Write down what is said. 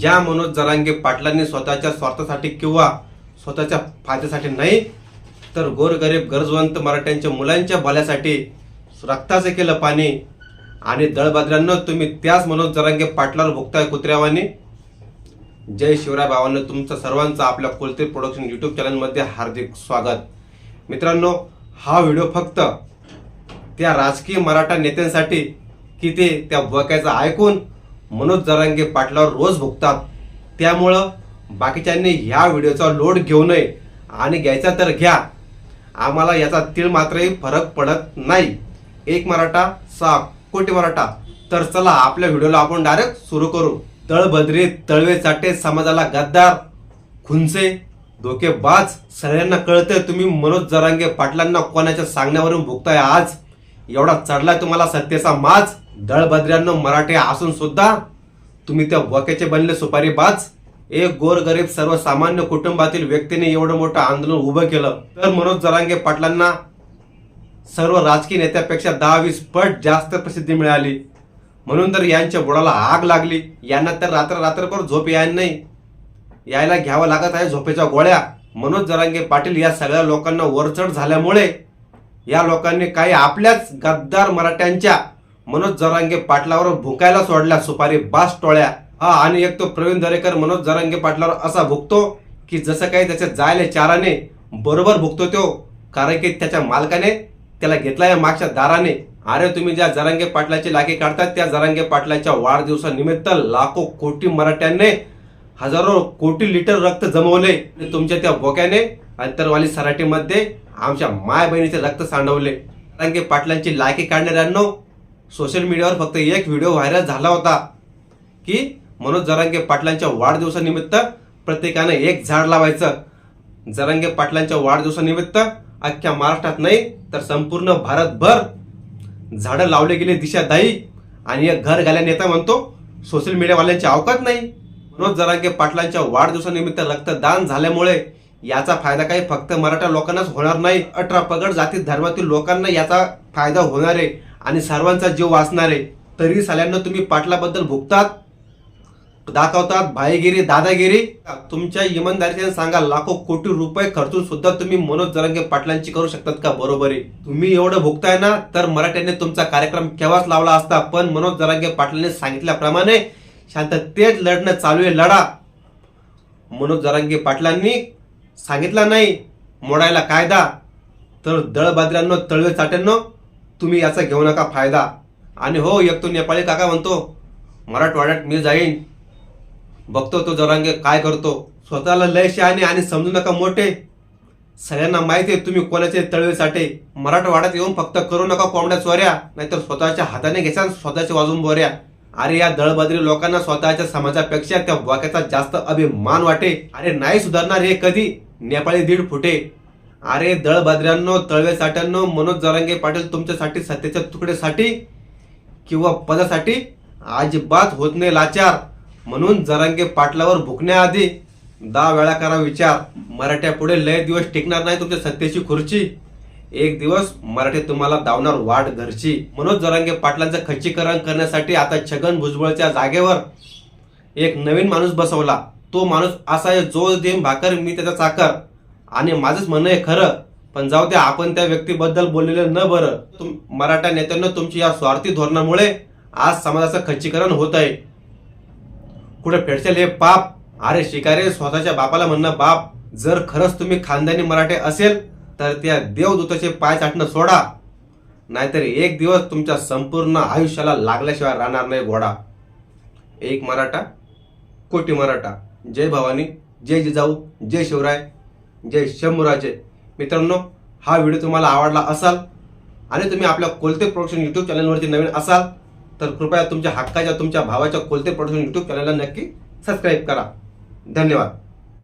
ज्या मनोज जरांगे पाटलांनी स्वतःच्या स्वार्थासाठी किंवा स्वतःच्या फायद्यासाठी नाही तर गोरगरीब गरजवंत मराठ्यांच्या मुलांच्या भल्यासाठी रक्ताचं केलं पाणी आणि दळबाद्रांना तुम्ही त्याच मनोज जरांगे पाटलावर भुगताय कुत्र्यावानी. जय शिवराय भावांनो तुमचं सर्वांचं आपल्या कुलतीर प्रोडक्शन यूट्यूब चॅनलमध्ये हार्दिक स्वागत. मित्रांनो हा व्हिडिओ फक्त त्या राजकीय मराठा नेत्यांसाठी की ते त्या बोक्याचं ऐकून मनोज जरांगे पाटलावर रोज भुगतात त्यामुळं बाकीच्यांनी ह्या व्हिडिओचा लोड घेऊ नये आणि घ्यायचा तर घ्या. आम्हाला याचा तीळ मात्रही फरक पडत नाही. एक मराठा सहा कोटी मराठा. तर चला आपल्या व्हिडिओला आपण डायरेक्ट सुरू करू. तळबद्री तळवे चाटे समाजाला गद्दार खुंचे धोकेबाज सगळ्यांना कळतंय तुम्ही मनोज जरांगे पाटलांना कोणाच्या सांगण्यावरून भुगताय आज. एवढा चढलाय तुम्हाला सत्तेचा माज. दळभद्र्यांनो मराठी असून सुद्धा तुम्ही त्या वकेचे बनले सुपारी बाज. एक गोरगरीब सर्वसामान्य कुटुंबातील व्यक्तीने एवढं मोठं आंदोलन उभं केलं. तर मनोज जरांगे पाटलांना सर्व राजकीय नेत्यापेक्षा दहा वीस पट जास्त प्रसिद्धी मिळाली. म्हणून तर यांच्या बुडाला आग लागली. यांना तर रात्र रात्रभर झोप यायला नाही. यायला घ्यावं लागत आहे झोपेच्या गोळ्या. मनोज जरांगे पाटील या सगळ्या लोकांना वरचढ झाल्यामुळे या लोकांनी काही आपल्याच गद्दार मराठ्यांच्या मनोज जरांगे पाटलावर भुकायला सोडल्या. सुपारी बास टोळ्या. हा आणि एक तो प्रवीण दरेकर मनोज जरांगे पाटलावर असा भुगतो की जसं काही त्याच्या जायला चाराने बरोबर भुगतो तो कारण की त्याच्या मालकाने त्याला घेतला या मागच्या दाराने. अरे तुम्ही ज्या जरांगे पाटलाची लाखी काढतात त्या जरांगे पाटलाच्या वाढदिवसानिमित्त लाखो कोटी मराठ्यांनी हजारो कोटी लिटर रक्त जमवले. तुमच्या त्या बोक्याने अंतरवाली सराटीमध्ये आमच्या माय बहिणीचे रक्त सांडवले. जरांगे पाटलांची लायकी काढणाऱ्यांनो सोशल मीडियावर फक्त एक व्हिडिओ व्हायरल झाला होता. की मनोज जरांगे पाटलांच्या वाढदिवसानिमित्त प्रत्येकानं एक झाड लावायचं. जरांगे पाटलांच्या वाढदिवसानिमित्त अख्ख्या महाराष्ट्रात नाही तर संपूर्ण भारतभर झाडं लावले गेले दिशादायी. आणि एक घर घाल्या नेता म्हणतो सोशल मीडियावाल्यांची अवकात नाही. मनोज जरांगे पाटलांच्या वाढदिवसानिमित्त रक्तदान झाल्यामुळे याचा फायदा काही फक्त मराठा लोकांनाच होणार नाही. अठरा पगड जाती धर्मातील लोकांना याचा फायदा होणार आहे आणि सर्वांचा जीव वाचणार आहे. तरी साल्यांना तुम्ही पाटलाबद्दल भुगतात दाखवतात भाईगिरी दादागिरी. तुमच्या इमानदारीने सांगा लाखो कोटी रुपये खर्चून सुद्धा तुम्ही मनोज जरांगे पाटलांची करू शकतात का? बरोबर आहे. तुम्ही एवढं भुगताय ना तर मराठ्यांनी तुमचा कार्यक्रम केव्हाच लावला असता? पण मनोज जरांगे पाटलांनी सांगितल्याप्रमाणे शांततेच लढणं चालू आहे लढा. मनोज जरांगे पाटलांनी सांगितला नाही. मोडायला कायदा. तर दळबाद्र्यांनो तळवे चाट्यांनो तुम्ही याचा घेऊ नका फायदा. आणि हो एक तो नेपाळी काका म्हणतो मराठवाड्यात मी जाईन. बघतो तो जरांगे काय करतो. स्वतःला लय शहाणे आणि समजू नका मोठे. सगळ्यांना माहिती आहे तुम्ही कोणाचे तळवे साठे मराठवाड्यात येऊन फक्त करू नका कोंबड्या चोऱ्या. नाहीतर स्वतःच्या हाताने घेसान स्वतःच्या वाजून बोऱ्या. अरे या दळबद्री लोकांना स्वतःच्या समाजापेक्षा त्या वाक्याचा जास्त अभिमान वाटे. अरे नाही सुधारणार हे कधी? नेपाळी दीड फुटे. अरे दळबद्र्यांनो तळवे साठ्यांनो मनोज जरांगे पाटील तुमच्यासाठी सत्तेच्या तुकडेसाठी किंवा पदासाठी अजिबात होत नाही लाचार. म्हणून जरांगे पाटलावर भुकण्याआधी दहा वेळा करा विचार. मराठ्या पुढे लय दिवस टिकणार नाही तुमच्या सत्तेची खुर्ची. एक दिवस मराठी तुम्हाला दावणार वाट घरची. मनोज जरांगे पाटलांचं खच्चीकरण करण्यासाठी आता छगन भुजबळच्या जागेवर एक नवीन माणूस बसवला. तो माणूस असा आहे जो देम भाकर मी त्याचा चाकर. आणि माझंच म्हणणं आहे खरं पण जाऊ द्या आपण त्या व्यक्तीबद्दल बोललेलं न बरं. तुम मराठा नेत्यांना तुमची या स्वार्थी धोरणामुळे आज समाजाचं खच्चीकरण होत आहे कुठे फेडसेल हे पाप? अरे शिकारे स्वतःच्या बापाला म्हणणं बाप. जर खरंच तुम्ही खानदानी मराठे असेल तर त्या देवदूताचे पाय चाटणं सोडा. नाहीतर एक दिवस तुमच्या संपूर्ण आयुष्याला लागल्याशिवाय राहणार नाही घोडा. एक मराठा कोटी मराठा. जय भवानी जय जिजाऊ जय शिवराय जय शंभूराजे. मित्रांनो हा व्हिडिओ तुम्हाला आवडला असाल आणि तुम्ही आपल्या कोलते प्रोडक्शन यूट्यूब चॅनलवरती नवीन असाल तर कृपया तुमच्या हक्काच्या तुमच्या भावाच्या कोलते प्रोडक्शन यूट्यूब चॅनलला नक्की सबस्क्राईब करा. धन्यवाद.